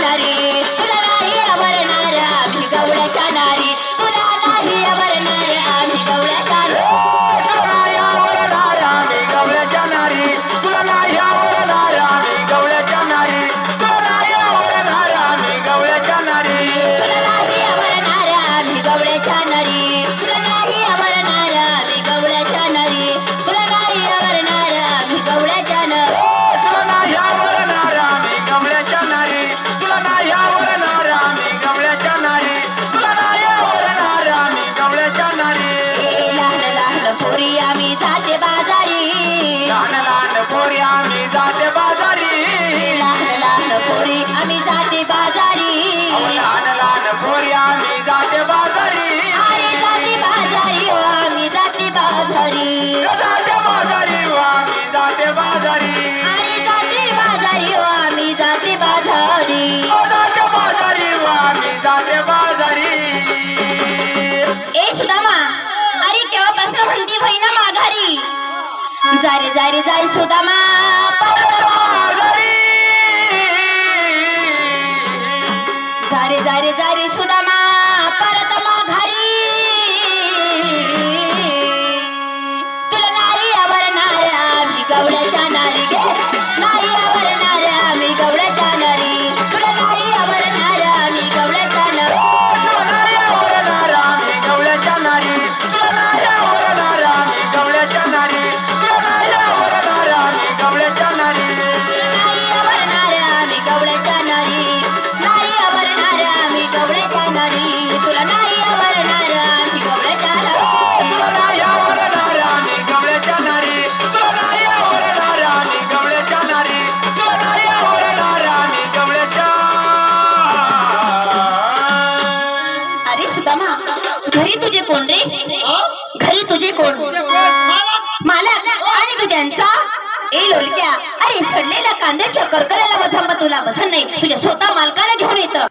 ಕರೆ जाते बाजारी. लहान लहान पोरी आम्ही जाते बाजारी. लहान लहान पोरी आम्ही जाते बाजारी. लहान लहान पोरी आम्ही जाते बाजारी. अरे जाते बाजारी हो आम्ही जाते बाजारी. जाते बाजारी हो आम्ही जाते बाजारी. अरे जाते बाजारी हो, आम्ही जाते बाजारी. जारी जारी जाय सुदामा जारी जारी जारी सुदामा अरे सुदामा घरी तुझे कोण रे? घरी तुझे कोण? मालक आणि तू त्यांचा ए लोलक्या अरे सडलेल्या कांद्याच्या करकऱ्याला मग तुला वजन नाही. तुझ्या स्वतः मालकाला घेऊन येतं.